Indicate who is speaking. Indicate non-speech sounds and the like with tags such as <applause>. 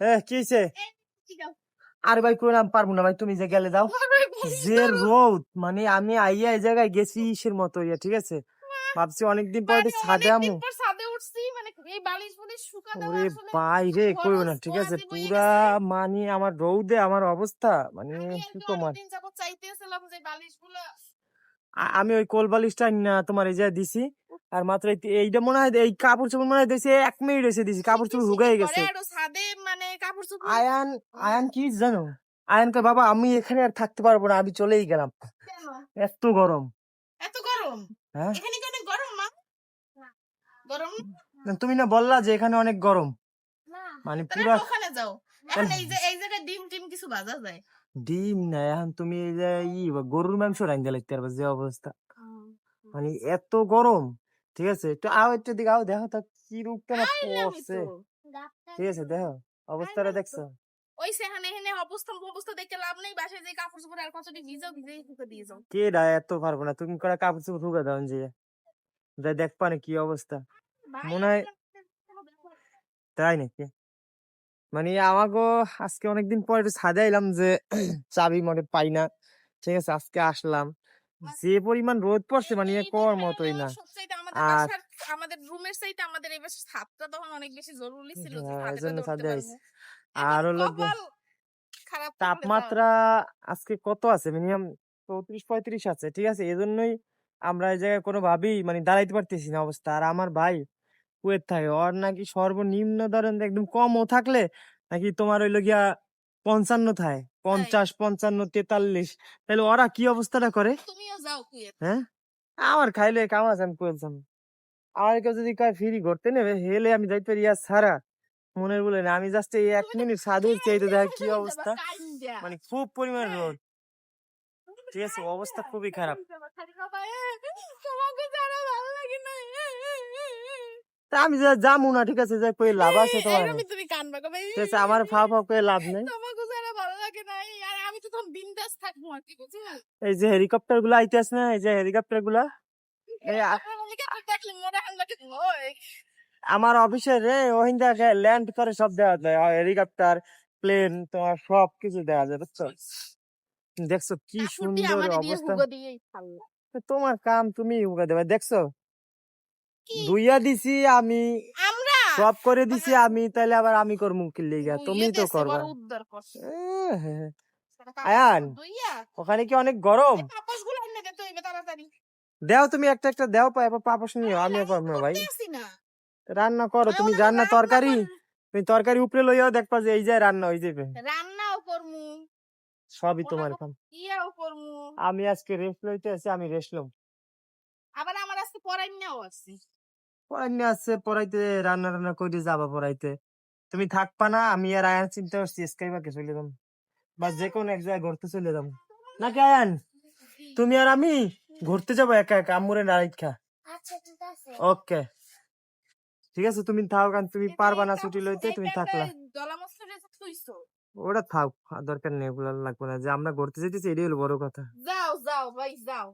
Speaker 1: এ কি হইছে আরে ভাই কইলাম পারব না ভাই তুমি যে গেলে দাও। যে রোদ মানে আমি আইয়া এই জায়গায় গেছি ইসের মতো ইয়া ঠিক আছে? ভাবছি অনেকদিন পর একটু ছাদে আমু।
Speaker 2: মানে
Speaker 1: ওরে কইও না ঠিক আছে? পুরা মানে আমার রৌদে আমার অবস্থা মানে কি তোমার
Speaker 2: চাইতেছিলাম যে বালিশগুলো
Speaker 1: আ- আমি ওই কোল বালিশটা তোমার এই যে দিছি আর মাত্র এইটা মনে হয় এই কাপড় চোপড় মনে হয় দিছি এক মিনিট এসে দিছি কাপড় চোপড় শুকাই গেছে।
Speaker 2: মানে
Speaker 1: আয়ান আয়ান কি জানো? আয়ান কয় বাবা আমি এখানে আর থাকতে পারব না আমি চলেই গেলাম। এত গরম।
Speaker 2: এত গরম?
Speaker 1: হ্যাঁ।
Speaker 2: এখানে কি অনেক গরম মা? গরম
Speaker 1: তুমি না বললা যে এখানে অনেক গরম। মানে পুরা
Speaker 2: ওখানে যাও। এখন এই যে এই জায়গায় ডিম টিম কিছু ভাজা যায়।
Speaker 1: ডিম না এখন তুমি এই যে ই গরুর মাংস রান্ধতে লাগতে পারবে যে অবস্থা। মানে এত গরম ঠিক আছে? একটু আও একটু দিকে আও দেখো তো কি রূপটা না পড়ছে। ঠিক আছে দেখো অবস্থাটা দেখছ?
Speaker 2: ওই সেখানে এখানে অবস্থা অবস্থা দেখে লাভ নেই। বাসায় যে কাপড় চোপড় আর কতটি শুকে দিয়ে যাও।
Speaker 1: কে ডা এত পারব না? তুমি করে কাপড় চোপড় ঢুকে দাও যে যাই দেখবা না কি অবস্থা। মনে হয় তাই নাকি? মানে আমাকে আজকে অনেকদিন পর একটু ছাদে এলাম যে <clears throat> চাবি মানে পাই না। ঠিক আছে আজকে আসলাম। যে পরিমাণ রোদ পড়ছে মানে কর মতোই না। আর-
Speaker 2: আমাদের রুমের আমাদের এই বাসার ছাদটা তখন অনেক বেশি জরুরি ছিল যে
Speaker 1: হ্যাঁ।
Speaker 2: এখন
Speaker 1: আর হলো তাপমাত্রা আজকে কত আছে? মিনিমাম চৌত্রিশ পঁয়ত্রিশ আছে। ঠিক আছে এজন্যই আমরা এই জায়গায় কোনোভাবেই মানে দাঁড়াইতে পারতেছি না অবস্থা। আর আমার ভাই কুয়েত থাকে। ওর নাকি সর্বনিম্ন ধরেন একদম কমও থাকলে নাকি তোমার হইল গিয়া পঞ্চান্ন থাকে পঞ্চাশ পঞ্চান্ন তেতাল্লিশ। তাহলে ওরা কি অবস্থাটা করে? হ্যাঁ? আমার খাইলে কাম আছে আমি আমার কেউ যদি কয় ফ্রি ঘুরতে নেবে হেলে আমি যাইতে পারি। আর সারা মনের বলে না আমি জাস্ট এই এক মিনিট সাদে চাইতে দেখ কি অবস্থা? মানে খুব পরিমাণ
Speaker 2: হ্যাঁ।
Speaker 1: রোদ। ঠিক আছে অবস্থা খুবই খারাপ
Speaker 2: খালি বাবা, এ, তোমাকে ছাড়া ভালো লাগে না এ, এ, এ, এ।
Speaker 1: তা আমি যে যাব না ঠিক আছে যে কই লাভ আছে তোমার।
Speaker 2: তুমি কানবা কবে
Speaker 1: ঠিক আছে আমার ফা ফা করে লাভ নেই।
Speaker 2: তোমাকে ছাড়া ভালো লাগে না এই, আর আমি তো তখন বিন্দাস থাকব আর কি বুঝছ?
Speaker 1: এই যে হেলিকপ্টারগুলা আইতেছে না এই যে
Speaker 2: হেলিকপ্টারগুলা
Speaker 1: আমার অফিসে রে ওহিন্দা ল্যান্ড করে সব দেওয়া যায়। হেলিকপ্টার প্লেন তোমার সব কিছু দেওয়া যায় বুঝছ? দেখছ কি সুন্দর অবস্থা। তোমার কাম তুমি উগা দেবে দেখছ? দুইয়া দিছি আমি।
Speaker 2: আমরা?
Speaker 1: সব করে দিছি আমি তাহলে আবার আমি করব কি লিগা? তুমি তো করবা।
Speaker 2: উদ্ধার করছে।
Speaker 1: আয়ান। ওখানে কি অনেক গরম?
Speaker 2: এই এনে দে তো তাড়াতাড়ি।
Speaker 1: দেও তুমি একটা একটা দেও পাই পাপস নিও আমি পারব না। ভাই। রান্না করো তুমি রান্না তরকারি? তুমি তরকারি উপরে লইয়াও দেখবা যে এই যে রান্না হয়ে যাবে
Speaker 2: রান্নাও করমু।
Speaker 1: সবই তোমার কাম।
Speaker 2: ইয়াও করমু।
Speaker 1: আমি আজকে রেস্ট লইতে আছি আমি রেস্ট লম।
Speaker 2: আবার আমার আজকে পড়াইনাও আছে
Speaker 1: পড়াইনি আছে পড়াইতে রান্না রান্না করে যাবা পড়াইতে। তুমি থাকবা না আমি আর আয়ান চিন্তা করছি স্কাইবাকে চলে যাব বা যে কোনো এক জায়গায় ঘুরতে চলে যাব নাকি আয়ান? তুমি আর আমি ঘুরতে যাব একা একা আমুরে নারিখা
Speaker 2: আচ্ছা ঠিক আছে।
Speaker 1: ওকে। ঠিক আছে তুমি থাও কারণ তুমি পারবা না ছুটি লইতে তুমি থাকলা। ওটা থাক দরকার নেই ওগুলো লাগবে না। যে আমরা ঘুরতে যেতেছি এটাই হলো বড় কথা।
Speaker 2: যাও যাও ভাই যাও।